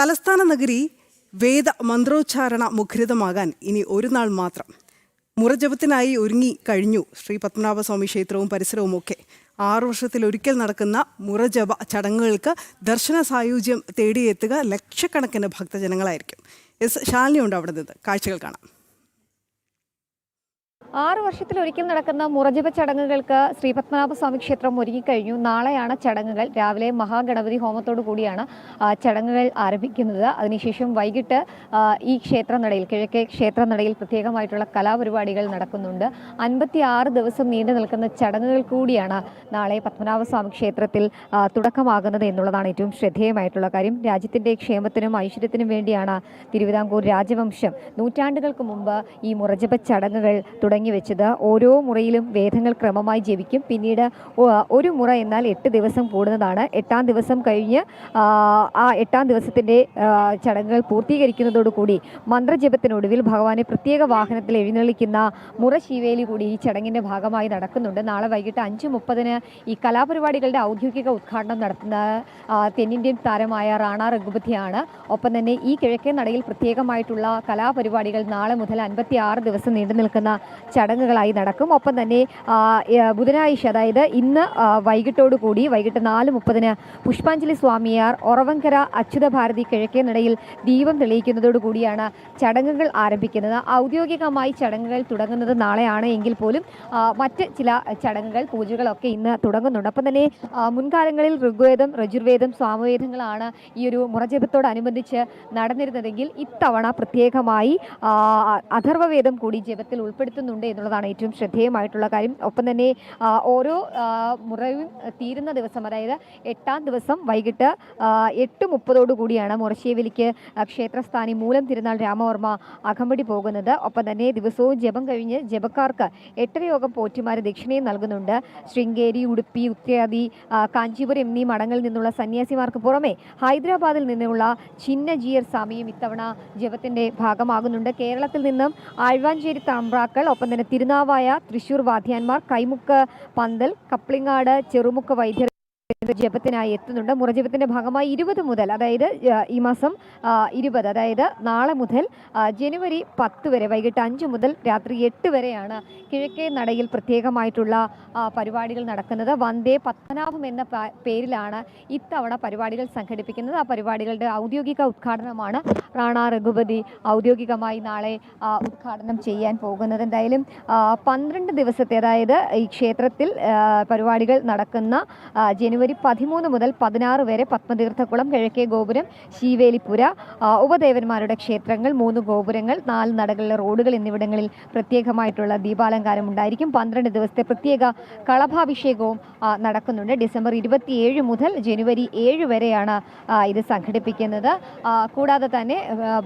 തലസ്ഥാന നഗരി വേദ മന്ത്രോച്ചാരണ മുഖരിതമാകാൻ ഇനി ഒരു നാൾ മാത്രം. മുറജപത്തിനായി ഒരുങ്ങി കഴിഞ്ഞു ശ്രീ പത്മനാഭസ്വാമി ക്ഷേത്രവും പരിസരവും ഒക്കെ. ആറു വർഷത്തിലൊരിക്കൽ നടക്കുന്ന മുറജപ ചടങ്ങുകൾക്ക് ദർശന സായുജ്യം തേടിയെത്തുക ലക്ഷക്കണക്കിന് ഭക്തജനങ്ങളായിരിക്കും. എസ് ശാലിനിയുണ്ട് അവിടെ നിന്ന് കാഴ്ചകൾ കാണാം. ആറ് വർഷത്തിൽ ഒരിക്കൽ നടക്കുന്ന മുറജപ ചടങ്ങുകൾക്ക് ശ്രീ പത്മനാഭസ്വാമി ക്ഷേത്രം ഒരുങ്ങിക്കഴിഞ്ഞു. നാളെയാണ് ചടങ്ങുകൾ. രാവിലെ മഹാഗണപതി ഹോമത്തോടു കൂടിയാണ് ചടങ്ങുകൾ ആരംഭിക്കുന്നത്. അതിനുശേഷം വൈകിട്ട് ഈ ക്ഷേത്രനടയിൽ കിഴക്കേ ക്ഷേത്രനടയിൽ പ്രത്യേകമായിട്ടുള്ള കലാപരിപാടികൾ നടക്കുന്നുണ്ട്. അൻപത്തി ആറ് ദിവസം നീണ്ടു നിൽക്കുന്ന ചടങ്ങുകൾ കൂടിയാണ് നാളെ പത്മനാഭസ്വാമി ക്ഷേത്രത്തിൽ തുടക്കമാകുന്നത് എന്നുള്ളതാണ് ഏറ്റവും ശ്രദ്ധേയമായിട്ടുള്ള കാര്യം. രാജ്യത്തിന്റെ ക്ഷേമത്തിനും ഐശ്വര്യത്തിനും വേണ്ടിയാണ് തിരുവിതാംകൂർ രാജവംശം. നൂറ്റാണ്ടുകൾക്ക് മുമ്പ് ഈ മുറജപ ചടങ്ങുകൾ തുടങ്ങി വെച്ചത്. ഓരോ മുറയിലും വേദങ്ങൾ ക്രമമായി ജപിക്കും. പിന്നീട് ഒരു മുറ എന്നാൽ എട്ട് ദിവസം കൂടുന്നതാണ്. എട്ടാം ദിവസം കഴിഞ്ഞ് ആ, ആ എട്ടാം ദിവസത്തിന്റെ ചടങ്ങുകൾ പൂർത്തീകരിക്കുന്നതോടുകൂടി മന്ത്രജപത്തിനൊടുവിൽ ഭഗവാനെ പ്രത്യേക വാഹനത്തിൽ എഴുന്നള്ളിക്കുന്ന മുറ ശിവേലി കൂടി ഈ ചടങ്ങിന്റെ ഭാഗമായി നടക്കുന്നുണ്ട്. നാളെ വൈകിട്ട് അഞ്ച് മുപ്പതിന് ഈ കലാപരിപാടികളുടെ ഔദ്യോഗിക ഉദ്ഘാടനം നടത്തുന്ന തെന്നിന്ത്യൻ താരമായ റാണ രഘുപതിയാണ്. ഒപ്പം തന്നെ ഈ കിഴക്കേ നടയിൽ പ്രത്യേകമായിട്ടുള്ള കലാപരിപാടികൾ നാളെ മുതൽ അൻപത്തി ആറ് ദിവസം നീണ്ടു നിൽക്കുന്ന ചടങ്ങുകളായി നടക്കും. ഒപ്പം തന്നെ ബുധനാഴ്ച അതായത് ഇന്ന് വൈകിട്ടോടുകൂടി വൈകിട്ടോടു കൂടി വൈകിട്ട് നാല് മുപ്പതിന് പുഷ്പാഞ്ജലി സ്വാമിയാർ ഒറവങ്കര അച്യുത ഭാരതി കിഴക്കേ നടയിൽ ദീപം തെളിയിക്കുന്നതോടുകൂടിയാണ് ചടങ്ങുകൾ ആരംഭിക്കുന്നത്. ഔദ്യോഗികമായി ചടങ്ങുകൾ തുടങ്ങുന്നത് നാളെയാണ് എങ്കിൽ പോലും മറ്റ് ചില ചടങ്ങുകൾ പൂജകളൊക്കെ ഇന്ന് തുടങ്ങുന്നുണ്ട്. അപ്പം തന്നെ മുൻകാലങ്ങളിൽ ഋഗ്വേദം രജുർവേദം സ്വാമവേദങ്ങളാണ് ഈ ഒരു മുറജപത്തോടനുബന്ധിച്ച് നടന്നിരുന്നതെങ്കിൽ ഇത്തവണ പ്രത്യേകമായി അഥർവവേദം കൂടി ജപത്തിൽ ഉൾപ്പെടുത്തുന്നുണ്ട്. എന്നുള്ളതാണ് ഏറ്റവും ശ്രദ്ധേയമായിട്ടുള്ള കാര്യം. ഒപ്പം തന്നെ ഓരോ മുറയും തീരുന്ന ദിവസം അതായത് എട്ടാം ദിവസം വൈകിട്ട് എട്ട് മുപ്പതോടു കൂടിയാണ് മുറശ്ശേവലിക്ക് ക്ഷേത്രസ്ഥാനി മൂലം തിരുനാൾ രാമവർമ്മ അകമ്പടി പോകുന്നത്. ഒപ്പം തന്നെ ദിവസവും ജപം കഴിഞ്ഞ് ജപക്കാർക്ക് എട്ടരയോഗം പോറ്റിമാർ ദക്ഷിണയും നൽകുന്നുണ്ട്. ശൃംഗേരി ഉടുപ്പി ഉത്യാദി കാഞ്ചീപുരം എന്നീ മഠങ്ങളിൽ നിന്നുള്ള സന്യാസിമാർക്ക് പുറമെ ഹൈദരാബാദിൽ നിന്നുള്ള ചിന്നജിയർ സ്വാമിയും ഇത്തവണ ജപത്തിന്റെ ഭാഗമാകുന്നുണ്ട്. കേരളത്തിൽ നിന്നും ആഴ്വാഞ്ചേരി താമ്പ്രാക്കൾ ഒപ്പം തന്നെ തിരുനാവായ തൃശൂർ വാദ്യാന്മാർ കൈമുക്ക് പന്തൽ കപ്ലിങ്ങാട് ചെറുമുക്ക് വൈദ്യർ ജപത്തിനായി എത്തുന്നുണ്ട്. മുറജപത്തിന്റെ ഭാഗമായി ഇരുപത് മുതൽ അതായത് ഈ മാസം ഇരുപത് അതായത് നാളെ മുതൽ ജനുവരി പത്ത് വരെ വൈകിട്ട് അഞ്ച് മുതൽ രാത്രി എട്ട് വരെയാണ് കിഴക്കേ നടയിൽ പ്രത്യേകമായിട്ടുള്ള പരിപാടികൾ നടക്കുന്നത്. വന്ദേ പത്മനാഭം എന്ന പേരിലാണ് ഇത്തവണ പരിപാടികൾ സംഘടിപ്പിക്കുന്നത്. ആ പരിപാടികളുടെ ഔദ്യോഗിക ഉദ്ഘാടനമാണ് റാണ രഘുപതി ഔദ്യോഗികമായി നാളെ ഉദ്ഘാടനം ചെയ്യാൻ പോകുന്നത്. എന്തായാലും പന്ത്രണ്ട് ദിവസത്തെ അതായത് ഈ ക്ഷേത്രത്തിൽ പരിപാടികൾ നടക്കുന്ന ആ, ജനുവരി പതിമൂന്ന് മുതൽ പതിനാറ് വരെ പത്മതീർത്ഥക്കുളം കിഴക്കേ ഗോപുരം ശീവേലിപ്പുര ഉപദേവന്മാരുടെ ക്ഷേത്രങ്ങൾ മൂന്ന് ഗോപുരങ്ങൾ നാല് നടകളിലെ റോഡുകൾ എന്നിവിടങ്ങളിൽ പ്രത്യേകമായിട്ടുള്ള ദീപാലങ്കാരം ഉണ്ടായിരിക്കും. പന്ത്രണ്ട് ദിവസത്തെ പ്രത്യേക കളഭാഭിഷേകവും നടക്കുന്നുണ്ട്. ഡിസംബർ ഇരുപത്തിയേഴ് മുതൽ ജനുവരി ഏഴ് വരെയാണ് ഇത് സംഘടിപ്പിക്കുന്നത്. കൂടാതെ തന്നെ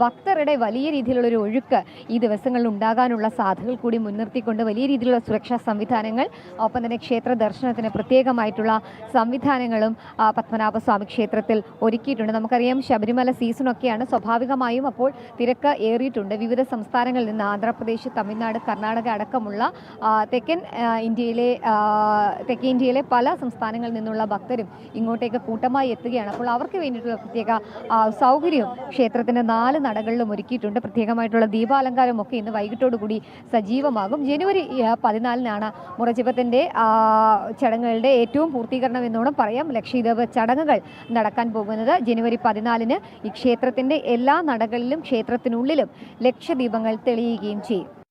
ഭക്തരുടെ വലിയ രീതിയിലുള്ളൊരു ഒഴുക്ക് ഈ ദിവസങ്ങളിൽ ഉണ്ടാകാനുള്ള സാധ്യതകൾ കൂടി മുൻനിർത്തിക്കൊണ്ട് വലിയ രീതിയിലുള്ള സുരക്ഷാ സംവിധാനങ്ങൾ ഒപ്പം തന്നെ ക്ഷേത്ര ദർശനത്തിന് പ്രത്യേകമായിട്ടുള്ള സംവിധാനങ്ങളും ആ, പത്മനാഭസ്വാമി ക്ഷേത്രത്തിൽ ഒരുക്കിയിട്ടുണ്ട്. നമുക്കറിയാം ശബരിമല സീസണൊക്കെയാണ് സ്വാഭാവികമായും അപ്പോൾ തിരക്ക് ഏറിയിട്ടുണ്ട്. വിവിധ സംസ്ഥാനങ്ങളിൽ നിന്ന് ആന്ധ്രാപ്രദേശ് തമിഴ്നാട് കർണാടക അടക്കമുള്ള തെക്കൻ ഇന്ത്യയിലെ തെക്കേ ഇന്ത്യയിലെ പല സംസ്ഥാനങ്ങളിൽ നിന്നുള്ള ഭക്തരും ഇങ്ങോട്ടേക്ക് കൂട്ടമായി എത്തുകയാണ്. അപ്പോൾ അവർക്ക് വേണ്ടിയിട്ടുള്ള പ്രത്യേക സൗകര്യവും ക്ഷേത്രത്തിന്റെ നാല് നടകളിലും ഒരുക്കിയിട്ടുണ്ട്. പ്രത്യേകമായിട്ടുള്ള ദീപാലങ്കാരം ഒക്കെ ഇന്ന് വൈകിട്ടോടുകൂടി സജീവമാകും. ജനുവരി പതിനാലിനാണ് മുറജപത്തിന്റെ ചടങ്ങുകളുടെ ഏറ്റവും പൂർത്തീകരണം എന്നോണം പറയാം. ലക്ഷദ്വീപ് ചടങ്ങുകൾ നടക്കാൻ പോകുന്നത് ജനുവരി പതിനാലിന് ഈ ക്ഷേത്രത്തിന്റെ എല്ലാ നടകളിലും ക്ഷേത്രത്തിനുള്ളിലും ലക്ഷദീപങ്ങൾ തെളിയുകയും ചെയ്യും.